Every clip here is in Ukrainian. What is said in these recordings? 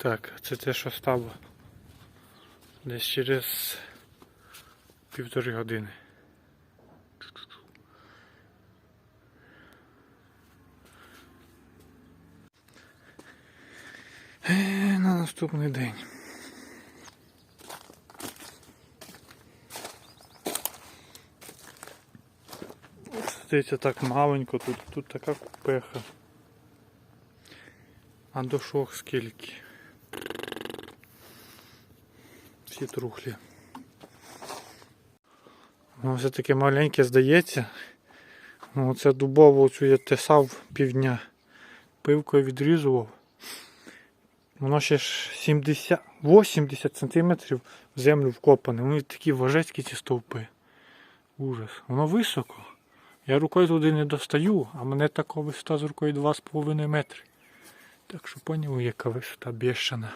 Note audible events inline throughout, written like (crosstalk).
Так, це те, що стало десь через півтори години. Е, На наступний день. Здається, так маленько, тут, тут така купеха. А дошок скільки? Всі трухлі. Воно все таке маленьке здається. Ну, Оце дубову цю я тесав півдня. Пивкою відрізував. Воно ще ж 70, 80 сантиметрів в землю вкопане. Вони такі важецькі ці стовпи. Ужас. Воно високо. Я рукою туди не достаю, а мене така висота з рукою 2,5 метри. Так що поняли, яка висота бешена.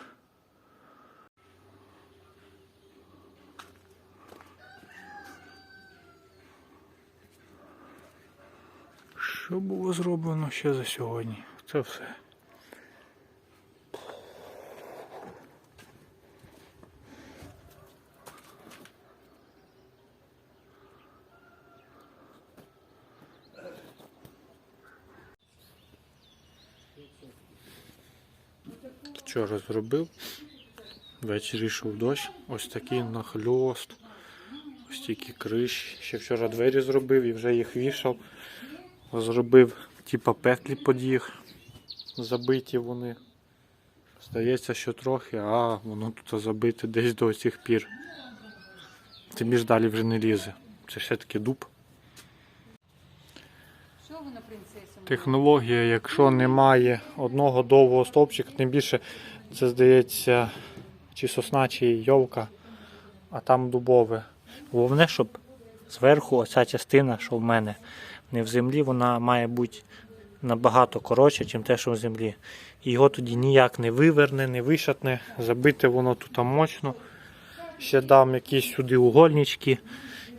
Що було зроблено ще за сьогодні? Це все. Вчора зробив. Ввечері йшов дощ. Ось такий нахльост. Ось тільки криш. Ще вчора двері зробив і вже їх вішав. Зробив типа петлі під їх. Забиті вони. Здається, що трохи, а воно тут забите десь до цих пір. Тим ж далі вже не лізе. Це дуб. Що вона принцеса? Технологія, якщо немає одного довгого стовпчика, тим більше це здається чи сосна, чи йовка, а там дубове. Головне, щоб зверху оця частина, що в мене, не в землі, вона має бути набагато коротше, ніж те, що в землі. Його тоді ніяк не виверне, не вишатне, забите воно тут мощно. Ще дам якісь сюди угольнички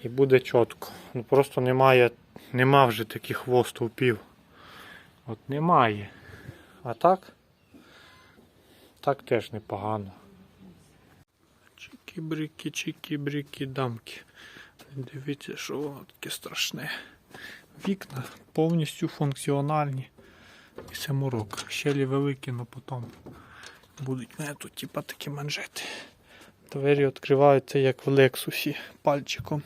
і буде чітко. Ну просто немає, нема вже таких хвостовпів. От немає. А так? Так теж непогано. Чики-брики, чики-брики, дамки. Дивіться, що воно таке страшне. Вікна повністю функціональні. І саморок. Щелі великі, але потім будуть в мене тут типа такі манжети. Двері відкриваються як в Лексусі пальчиком.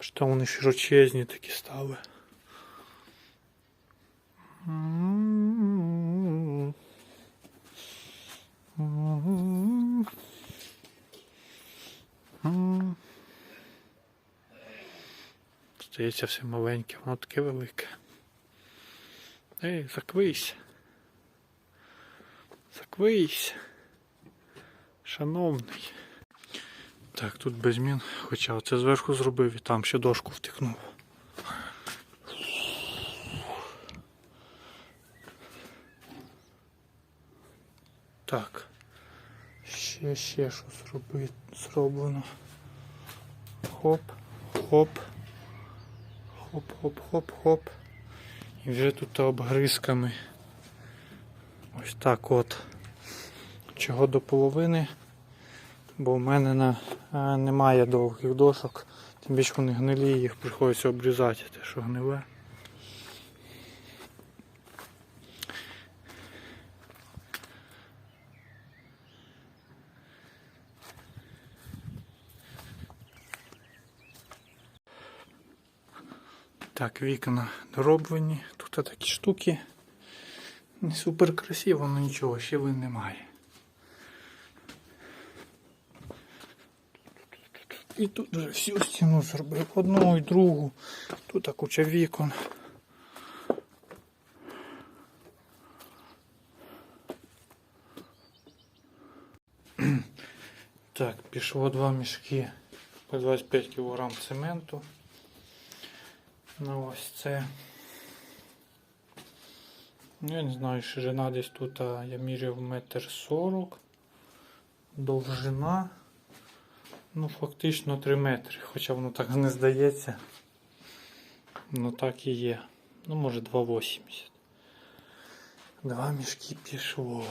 Що вони широчезні такі стали. Здається, все маленьке, воно таке велике. Ей, заквись. Заквись. Шановний. Так, тут без змін, хоча оце зверху зробив і там ще дошку втикнув. Так. Ще, ще що зроблено. Хоп, хоп. Хоп, хоп, хоп, хоп. І вже тут обгризками. Ось так от. Чого до половини. Бо в мене на, е, немає довгих дошок. Тим більше вони гнилі, їх приходиться обрізати, те, що гниле. Так, вікна дороблені. Тут такі штуки. Не супер красиво, але нічого, ще вин немає. І тут вже всю стіну зробив одну і другу. Тут куча вікон. Так, пішло два мішки по 25 кг цементу. Ну ось це. Ну, я не знаю, ширина десь тут я міряв метр сорок. Довжина. Ну, фактично 3 метри, хоча воно так не здається. Ну так і є. Ну, може 2,80. Два мішки пішло.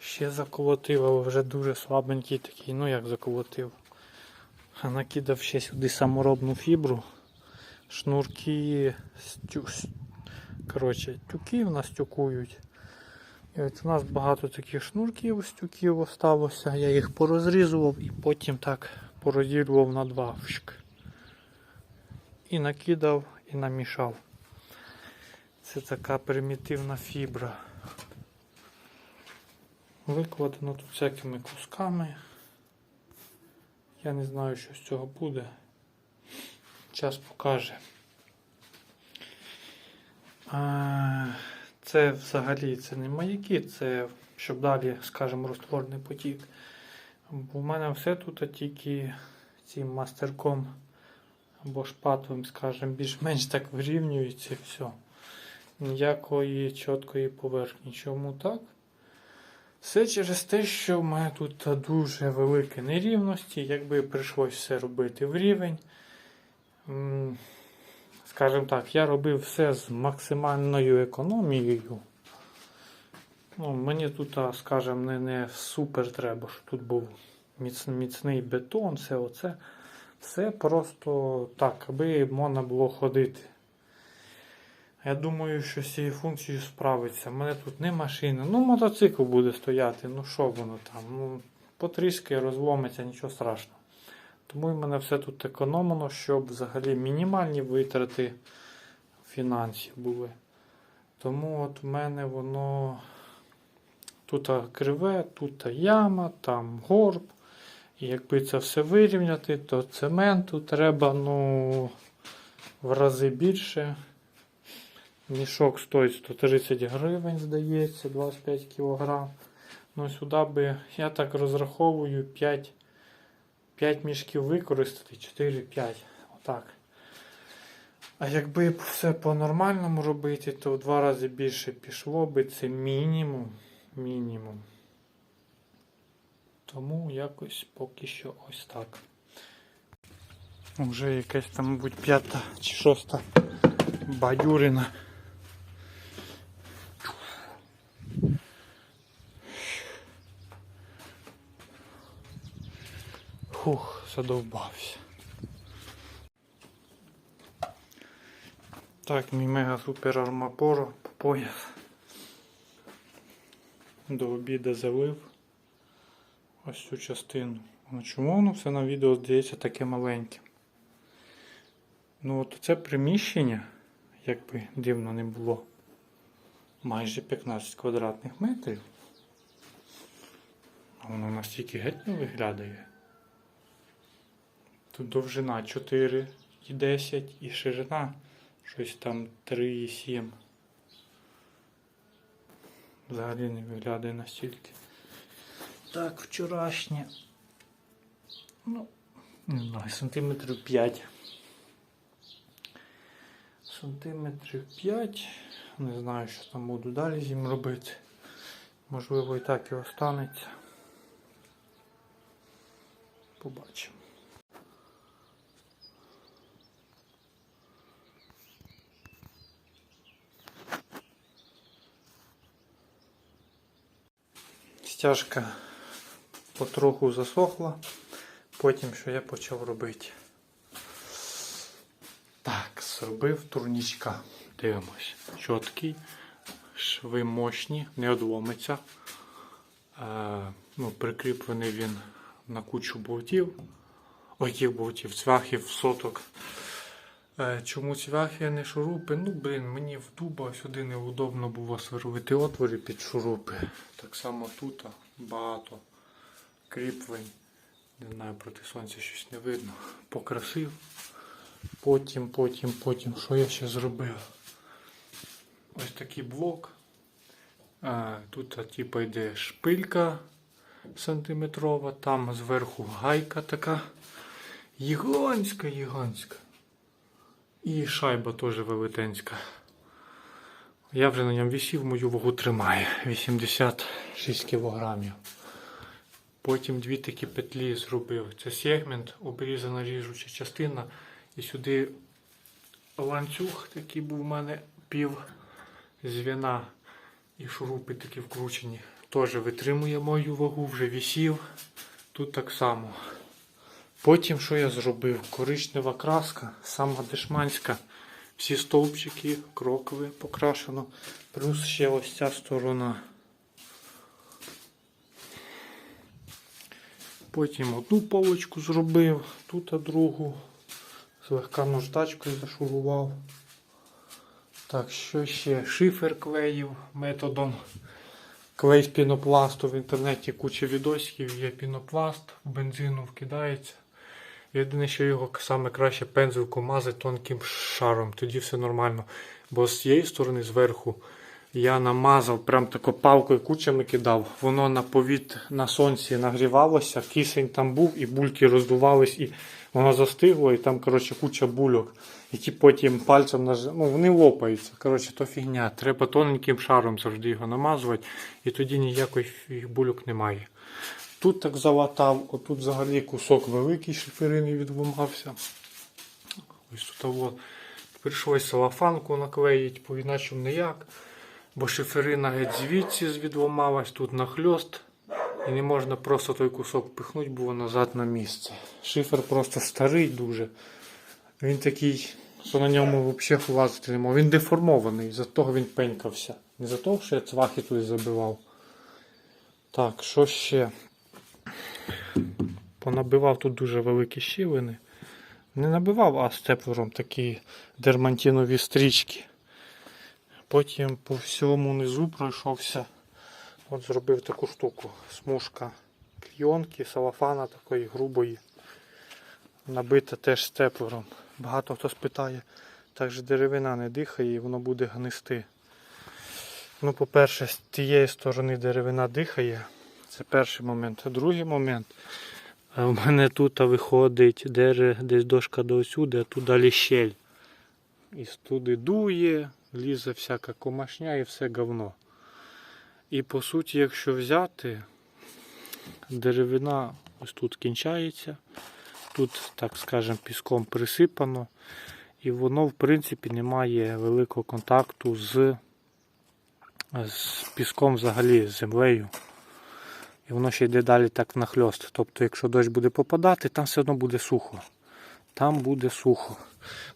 Ще заколотив, але вже дуже слабенький такий, ну як заколотив. Накидав ще сюди саморобну фібру. Шнурки, стю... коротше, тюки в нас тюкують. І от у нас багато таких шнурків, стюків осталося. Я їх порозрізував і потім так порозірвав на два. І накидав, і намішав. Це така примітивна фібра. Викладено тут всякими кусками. Я не знаю, що з цього буде. Час покаже. Це взагалі це не маяки, це щоб далі, скажімо, розтворний потік. Бо в мене все тут тільки цим мастерком або шпатовим, скажімо, більш-менш так вирівнюється все. Ніякої чіткої поверхні. Чому так? Все через те, що в мене тут дуже великі нерівності, якби прийшлось все робити в рівень. Скажімо так, я робив все з максимальною економією. Ну, мені тут, скажімо, не, не супер треба, що тут був міц, міцний бетон, все оце. Все просто так, аби можна було ходити. Я думаю, що з цією функцією справиться. У мене тут не машина. Ну, мотоцикл буде стояти. Ну що воно там? Ну, потріскає, розломиться, нічого страшного. Тому в мене все тут економлено, щоб взагалі мінімальні витрати фінансів були. Тому от в мене воно тут криве, тут яма, там горб. І якби це все вирівняти, то цементу треба ну, в рази більше. Мішок стоїть 130 гривень, здається, 25 кг. Ну, сюди би, я так розраховую, 5, 5 мішків використати, 4-5. Отак. А якби все по-нормальному робити, то в два рази більше пішло би це мінімум. Мінімум. Тому якось поки що ось так. Вже якась там, мабуть, п'ята чи шоста бадюрина. Фух, задовбався. Так, мій мега супер армапоро по пояс. До обіду залив ось цю частину. Ну, чому воно все на відео здається таке маленьким? Ну от це приміщення, якби дивно не було, майже 15 квадратних метрів. А воно настільки геть не виглядає. Тут довжина 4 і 10 і ширина щось там 3,7. Взагалі не виглядає настільки. Так, вчорашнє. Ну, не знаю, сантиметрів 5. Сантиметрів 5. Не знаю, що там буду далі з робити. Можливо, і так і останеться. Побачимо. Стяжка потроху засохла. Потім що я почав робити. Так, зробив турнічка. Дивимось. Чіткий, шви мощні, не одломиться. Е, ну, прикріплений він на кучу болтів. Яких болтів, цвяхів, соток. Е, чому цвяхи, а не шурупи? Ну, блин, мені в дуба сюди неудобно було сверлити отвори під шурупи. Так само тут багато кріплень. Не знаю, проти сонця щось не видно. Покрасив. Потім, потім, потім, що я ще зробив? Ось такий блок. А, тут типу, йде шпилька сантиметрова, там зверху гайка така. Гігантська, гігантська. І шайба теж велетенська. Я вже на ньому висів, мою вагу тримає 86 кілограмів. Потім дві такі петлі зробив. Це сегмент, обрізана ріжуча частина. І сюди ланцюг такий був у мене пів звіна і шурупи такі вкручені. теж витримує мою вагу, вже вісів. Тут так само. Потім що я зробив? Коричнева краска, сама дешманська. Всі стовпчики, крокове покрашено. Плюс ще ось ця сторона. Потім одну полочку зробив, тут другу. Злегка наждачкою зашурував. Так, що ще? Шифер клеїв методом. Клей з пінопласту в інтернеті куча відосиків, є пінопласт, в бензину вкидається. Єдине, що його саме краще пензилку мазати тонким шаром, тоді все нормально. Бо з цієї сторони, зверху, я намазав, прям тако палкою кучами кидав. Воно на повіт на сонці нагрівалося, кисень там був, і бульки роздувались, і воно застигло, і там, коротше, куча бульок. Які потім пальцем наж... ну, вони лопаються. Коротше, то фігня. Треба тоненьким шаром завжди його намазувати, і тоді ніяких бульок немає. Тут так залатав, отут взагалі кусок великий шиферини відламався. Ось тут от. Прийшлось салафанку наклеїти, бо іначе ніяк. Бо шиферина геть звідси відламалась, тут нахльост. І не можна просто той кусок пихнути, бо назад на місце. Шифер просто старий дуже. Він такий, що на ньому взагалі влазити не мог. Він деформований, за того він пенькався. Не за того, що я цвахи тут забивав. Так, що ще? Понабивав тут дуже великі щілини. Не набивав, а степлером такі дермантинові стрічки. Потім по всьому низу пройшовся. От зробив таку штуку. Смужка клійонки, салафана такої грубої. Набита теж степлером. Багато хто спитає, так же деревина не дихає і воно буде гнисти. Ну, по-перше, з тієї сторони деревина дихає. Це перший момент. Другий момент. У мене тут виходить дере, десь дошка до осюди, а тут далі щель. І туди дує, лізе всяка комашня і все говно. І по суті, якщо взяти, деревина ось тут кінчається. Тут, так скажемо, піском присипано. І воно, в принципі, не має великого контакту з, з піском взагалі, з землею. І воно ще йде далі так нахльост. Тобто, якщо дощ буде попадати, там все одно буде сухо. Там буде сухо.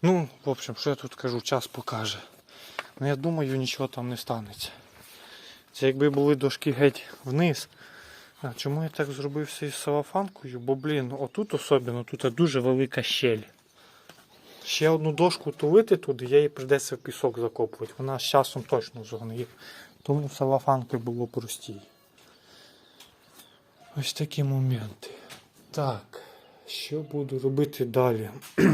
Ну, в общем, що я тут кажу, час покаже. Ну, я думаю, нічого там не станеться. Це якби були дошки геть вниз. А чому я так зробився із салафанкою? Бо, блін, отут особливо, тут дуже велика щель. Ще одну дошку тулити туди, її прийдеться в пісок закопувати. Вона з часом точно згниє. Тому салафанкою було простій. Ось такі моменти. Так, що буду робити далі? (clears throat)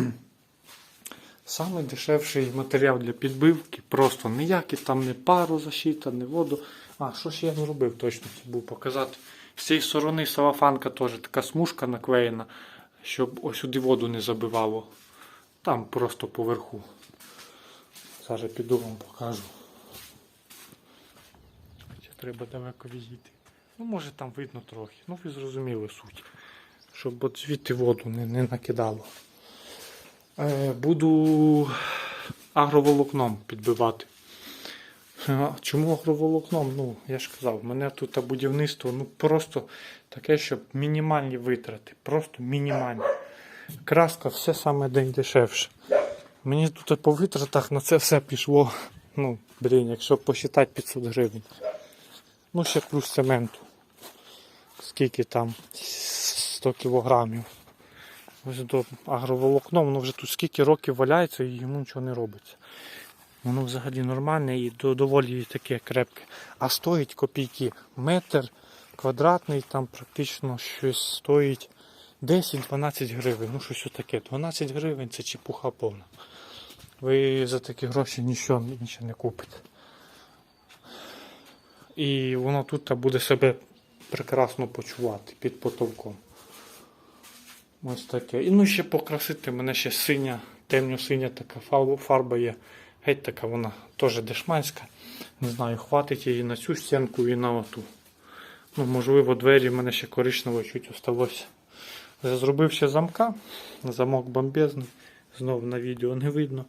Саме дешевший матеріал для підбивки, просто ніякий там не парозащита, не воду. А, що ще я не робив, точно забув показати. З цієї сторони салафанка теж така смужка наклеєна, щоб ось сюди воду не забивало. Там просто поверху. Зараз піду вам покажу. Хоча треба далеко відійти. Ну, може там видно трохи. Ну, ви зрозуміли суть. Щоб от звідти воду не, не накидало. Е, буду агроволокном підбивати. Чому агроволокном? Ну, я ж казав, в мене тут будівництво ну, просто таке, щоб мінімальні витрати. Просто мінімальні. Краска все саме дешевше. Мені тут по витратах на це все пішло. Ну, блін, якщо посчитати 500 гривень. Ну, ще плюс цементу. Скільки там? 100 кілограмів. Ось до агроволокно, воно вже тут скільки років валяється і йому нічого не робиться. Воно взагалі нормальне і доволі таке крепке. А стоїть копійки. Метр квадратний там практично щось стоїть 10-12 гривень. Ну щось таке. 12 гривень це чепуха повна. Ви за такі гроші нічого, нічого не купите. І воно тут буде себе прекрасно почувати під потолком. Ось таке. І ну ще покрасити мене ще синя, темно-синя така фарба, є. Геть така вона теж дешманська. Не знаю, хватить її на цю стінку і на оту. Ну, можливо, двері в мене ще коричнево чуть осталося. Зробив ще замка. Замок бомбезний. Знову на відео не видно.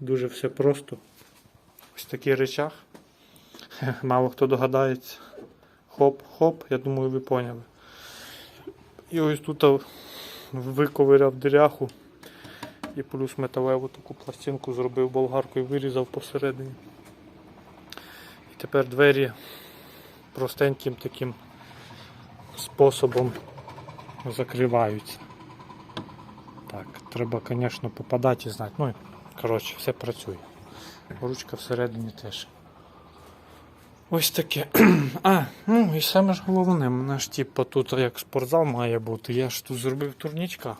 Дуже все просто. Ось такий речах. Мало хто догадається. Хоп-хоп, я думаю, ви поняли. І ось тут виковиряв диряху і плюс металеву таку пластинку зробив болгаркою, вирізав посередині. І тепер двері простеньким таким способом закриваються. Так, треба, звісно, попадати і знати. Ну, коротше, все працює. Ручка всередині теж. Ось таке. (clears throat) А, ну і саме ж головне, мене ж типу тут як спортзал має бути. Я ж тут зробив турнічка.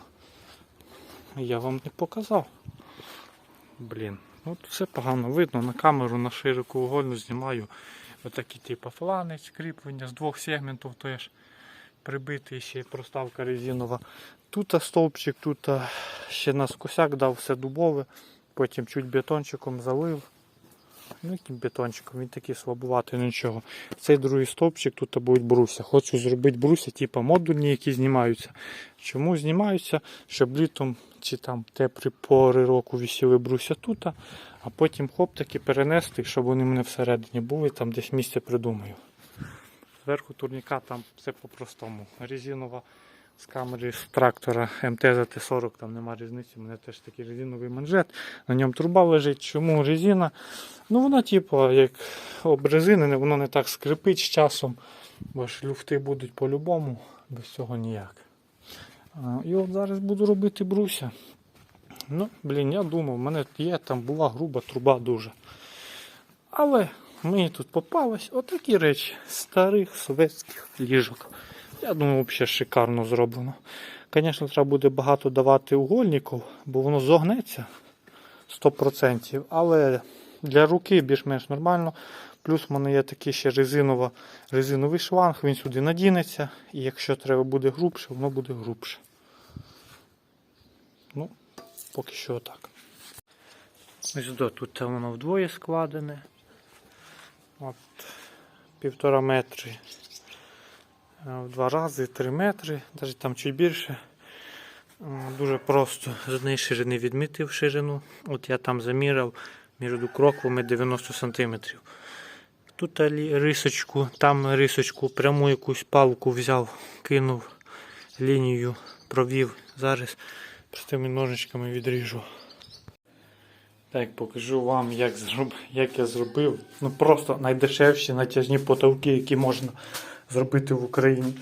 Я вам не показав. Блін, ну все погано видно. На камеру на широку угольну знімаю. Отакі типу фланець, кріплення з двох сегментів, то ж прибитий ще проставка резинова. Тут стовпчик, тут ще нас косяк дав, все дубове. Потім чуть бетончиком залив. Ну, яким бетончиком, він такий слабуватий, ну нічого. Цей другий стовпчик тут будуть бруся. Хочу зробити бруся, типу модульні, які знімаються. Чому знімаються? Щоб літом чи там теплі пори року висіли бруся тут, а потім хоп таки перенести, щоб вони мене всередині були, там десь місце придумаю. Зверху турніка там все по-простому. Резинова з камери з трактора МТ ЗТ-40, там нема різниці, у мене теж такий резиновий манжет, на ньому труба лежить. Чому резина? Ну вона, типу, як обрезинене, воно не так скрипить з часом, бо ж люфти будуть по-любому, без цього ніяк. І от зараз буду робити бруся. Ну, блін, я думав, в мене є, там була груба труба дуже. Але мені тут попались отакі речі старих совєтських ліжок. Я думаю, взагалі шикарно зроблено. Звісно, треба буде багато давати угольників, бо воно зогнеться 100%. Але для руки більш-менш нормально. Плюс в мене є такий ще резинова, резиновий шланг, він сюди надінеться. І якщо треба буде грубше, воно буде грубше. Ну, поки що так. Ось до, тут воно вдвоє складене. От півтора метри. Е, В два рази, три метри, навіть там чуть більше. Е, Дуже просто з однієї ширини відмітив ширину. От я там заміряв між кроквами 90 см. Тут рисочку, там рисочку, пряму якусь палку взяв, кинув лінію, провів. Зараз простими ножичками відріжу. Так, покажу вам, як, зроб... як я зробив. Ну просто найдешевші натяжні потолки, які можна зробити в Україні.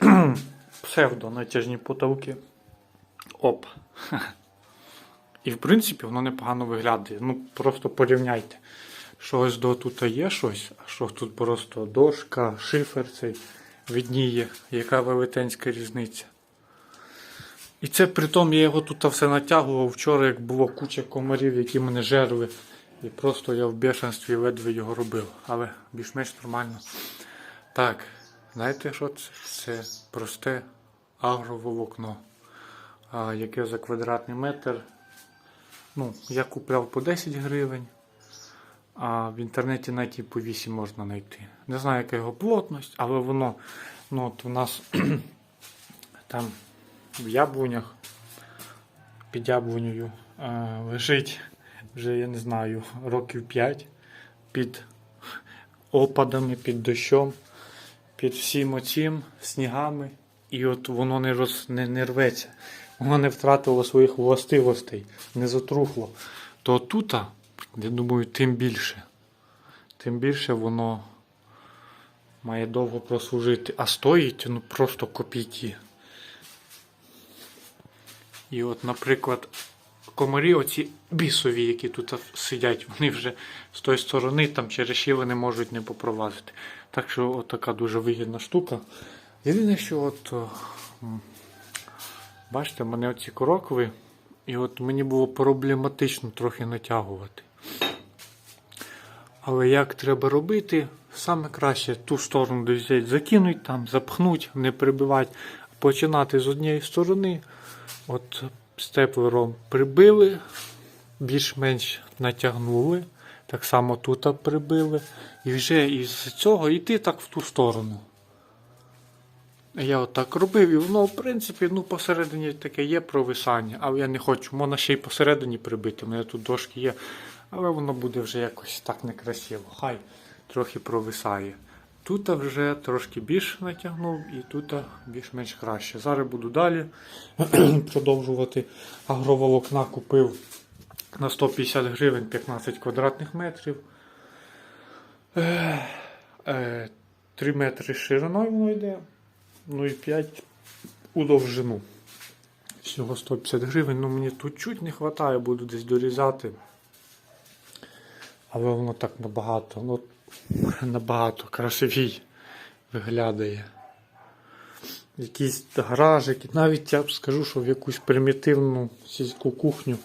(clears throat) Псевдо натяжні потолки. Оп. (laughs) І в принципі воно непогано виглядає. Ну просто порівняйте. Що ось до тут є щось, а що тут просто дошка, шифер цей відніє, яка велетенська різниця. І це при тому я його тут все натягував вчора, як було куча комарів, які мене жерли. І просто я в бешенстві ледве його робив. Але більш-менш нормально. Так, знаєте що це? Це просте агроволокно. Яке за квадратний метр. Ну, я купляв по 10 гривень. А в інтернеті навіть і по 8 можна знайти. Не знаю, яка його плотність, але воно ну, от у нас (clears throat) там в яблунях під яблунею лежить вже, я не знаю, років 5 під опадами, під дощом, під всім оцім снігами. І от воно не, роз, не, не рветься. Воно не втратило своїх властивостей, не затрухло. То тут, я думаю, тим більше. Тим більше воно має довго прослужити. А стоїть ну просто копійки. І от, наприклад, комарі, оці бісові, які тут сидять, вони вже з тої сторони там через щіли не можуть не попровадити. Так що от така дуже вигідна штука. Єдине, що от, бачите, в мене оці корокви, і от мені було проблематично трохи натягувати. Але як треба робити, саме краще ту сторону десь закинуть там, запхнуть, не прибивати, починати з однієї сторони. От степлером прибили, більш-менш натягнули. Так само тут прибили. І вже із цього йти так в ту сторону. Я отак робив, і воно, в принципі, ну, посередині таке є провисання, але я не хочу. Можна ще й посередині прибити. У мене тут дошки є. Але воно буде вже якось так некрасиво. Хай трохи провисає. Тут вже трошки більше натягнув і тут більш-менш краще. Зараз буду далі (clears throat) продовжувати. Агроволокна купив на 150 гривень 15 квадратних метрів. Е, е, 3 метри шириною воно йде, ну і 5 у довжину. Всього 150 гривень, ну мені тут чуть не вистачає, буду десь дорізати. Але воно так набагато, ну, набагато красивій виглядає. Якісь гаражики, навіть я б скажу, що в якусь примітивну сільську кухню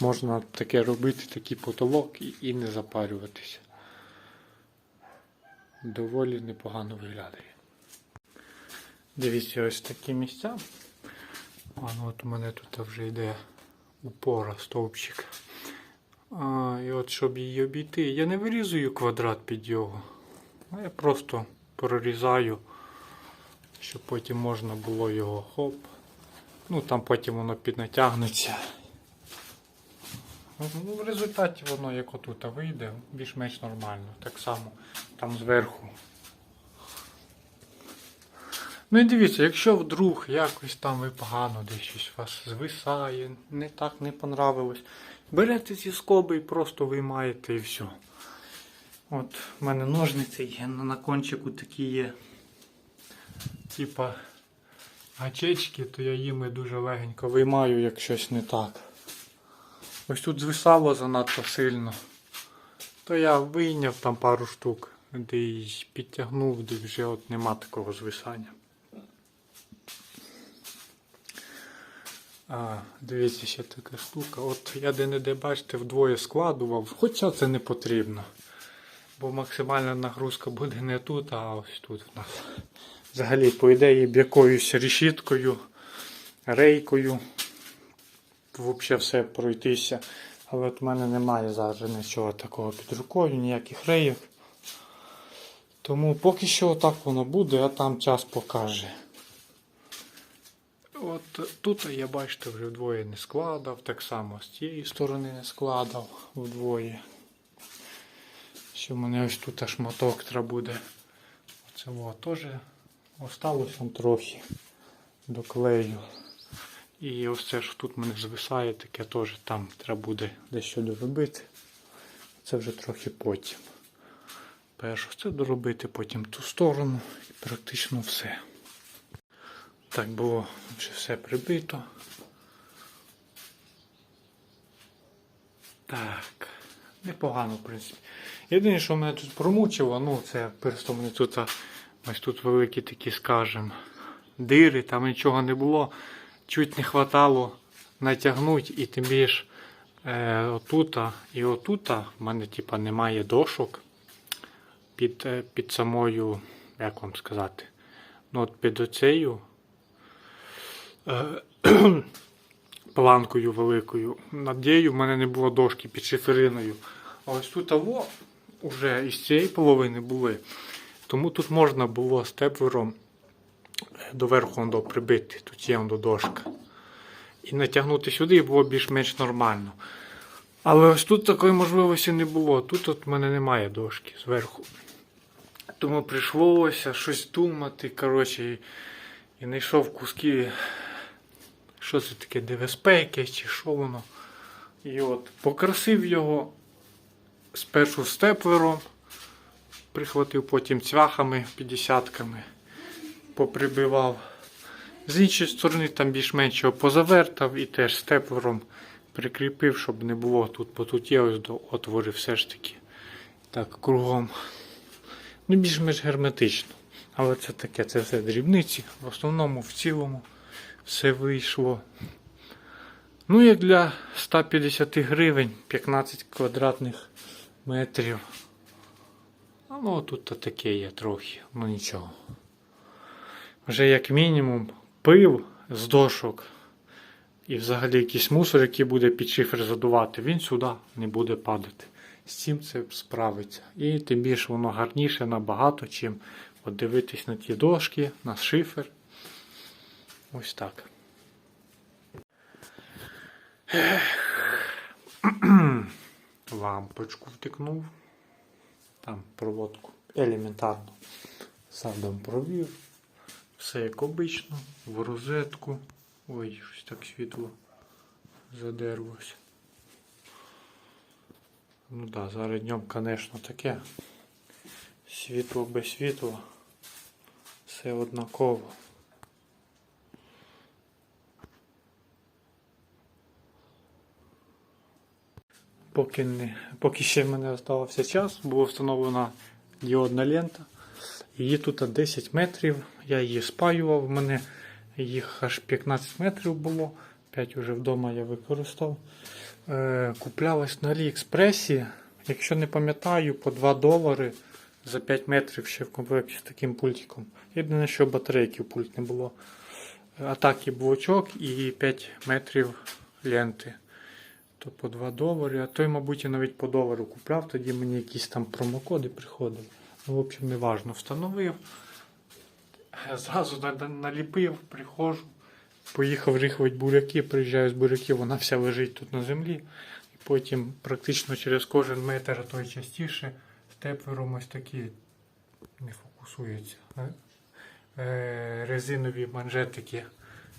можна таке робити, такий потолок і, не запарюватися. Доволі непогано виглядає. Дивіться, ось такі місця. А, ну от у мене тут вже йде упора, стовпчик. А, і от щоб її обійти, я не вирізую квадрат під його. а Я просто прорізаю, щоб потім можна було його хоп. Ну там потім воно піднатягнеться. Ну, в результаті воно як отут вийде, більш-менш нормально. Так само там зверху. Ну і дивіться, якщо вдруг якось там ви погано десь щось вас звисає, не так не понравилось, берете зі скоби і просто виймаєте і все. От в мене ножниці є, на кончику такі є. Типа гачечки, то я їми дуже легенько виймаю, як щось не так. Ось тут звисало занадто сильно. То я вийняв там пару штук, де й підтягнув, де вже от нема такого звисання. А, дивіться, ще така штука. От я де-не-де, бачите, вдвоє складував, хоча це не потрібно. Бо максимальна нагрузка буде не тут, а ось тут в нас. Взагалі, по ідеї, б якоюсь решіткою, рейкою. Взагалі все пройтися. Але от в мене немає зараз нічого такого під рукою, ніяких рейок. Тому поки що отак воно буде, а там час покаже. От тут я бачите вже вдвоє не складав, так само з цієї сторони не складав вдвоє. Ще в мене ось тут аж моток треба буде. Оце теж осталось трохи доклею. І ось це ж тут в мене звисає, таке теж там треба буде дещо доробити. Це вже трохи потім. Перше це доробити, потім ту сторону і практично все. Так було вже все прибито. Так, непогано, в принципі. Єдине, що мене тут промучило, ну це просто мене тут ось тут великі такі, скажем, дири, там нічого не було. Чуть не хватало натягнути і тим більше е, отута і отута в мене типа немає дошок під, е, під самою, як вам сказати, ну от під оцею е, (clears throat) планкою великою. Над нею в мене не було дошки під шифериною. А ось тут вже із цієї половини були. Тому тут можна було степлером доверху до прибити, тут є до дошка. І натягнути сюди було більш-менш нормально. Але ось тут такої можливості не було. Тут от в мене немає дошки зверху. Тому прийшлося щось думати. коротше, І, знайшов куски. Що це таке, ДВСП якесь чи що воно. І от покрасив його спершу степлером, прихватив потім цвяхами 50-ками, поприбивав. З іншої сторони там більш-менш його позавертав і теж степлером прикріпив, щоб не було тут, бо тут є ось до отвори все ж таки. Так, кругом. Ну, більш-менш герметично. Але це таке, це все дрібниці. В основному, в цілому, все вийшло. Ну, як для 150 гривень 15 квадратних метрів. Ну тут то таке є трохи, ну нічого. Вже як мінімум пил з дошок і взагалі якийсь мусор, який буде під шифер задувати, він сюди не буде падати. З цим це справиться. І тим більше воно гарніше набагато, чим от дивитись на ті дошки, на шифер. Ось так. Лампочку втикнув. Там проводку елементарно. Садом провів. Все як обично, в розетку. Ой, щось так світло задерлося. Ну да, зараз днем, звісно, таке. Світло без світла. Все однаково. Поки, не, поки ще в мене залишився час, була встановлена діодна лента. Її тут 10 метрів. Я її спаював. В мене їх аж 15 метрів було. 5 вже вдома я використав. Е, куплялась на Аліекспресі. Якщо не пам'ятаю, по 2 долари за 5 метрів ще в комплекті з таким пультиком. Єдине, що батарейки в пульт не було. А так і блочок і 5 метрів ленти. То по 2 долари, а той, мабуть, я навіть по долару купляв, тоді мені якісь там промокоди приходили. В общем, не важно. Встановив. Зразу на- на- наліпив, приходжу. Поїхав рихувати буряки, приїжджаю з буряків, вона вся лежить тут на землі. І потім практично через кожен метр, а то й частіше, степлером ось такі не фокусуються. е, е, Резинові манжетики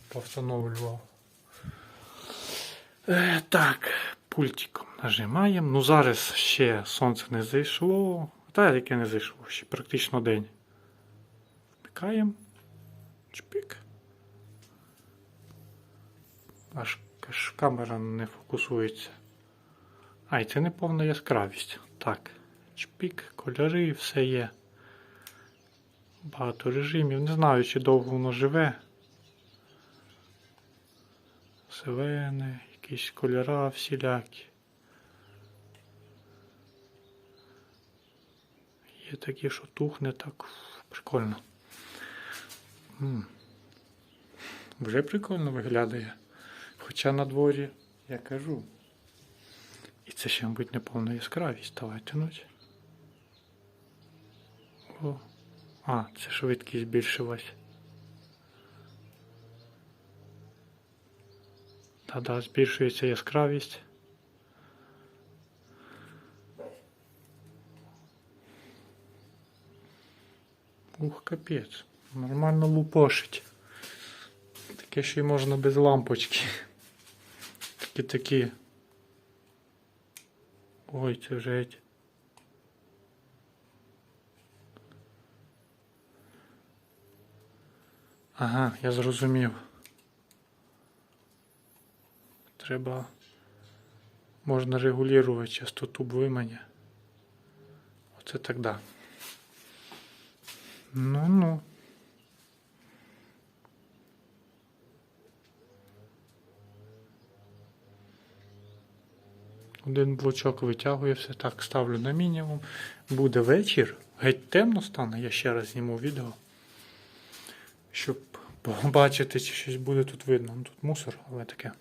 повстановлював. Е, так, пультиком нажимаємо. Ну зараз ще сонце не зайшло. Та яке не зайшло, ще практично день. Вмикаємо. Чпік. Аж, камера не фокусується. А, і це не повна яскравість. Так. Чпік, кольори, все є. Багато режимів. Не знаю, чи довго воно живе. Зелене, якісь кольора всілякі. Є такі, що тухне так. Прикольно. М. Вже прикольно виглядає. Хоча на дворі, я кажу. І це ще, мабуть, не повна яскравість. Давай тянуть. О. А, це швидкість збільшилась. Та-да, збільшується яскравість. Ух, капець. Нормально лупошить. Таке ще й можна без лампочки. Такі такі. Ой, це вже. Ага, я зрозумів. Треба. Можна регулювати частоту блимання. Оце так да. Ну-ну. Один блочок витягує все так, ставлю на мінімум. Буде вечір, геть темно стане, я ще раз зніму відео. Щоб побачити, чи щось буде тут видно. Ну, Тут мусор, але таке.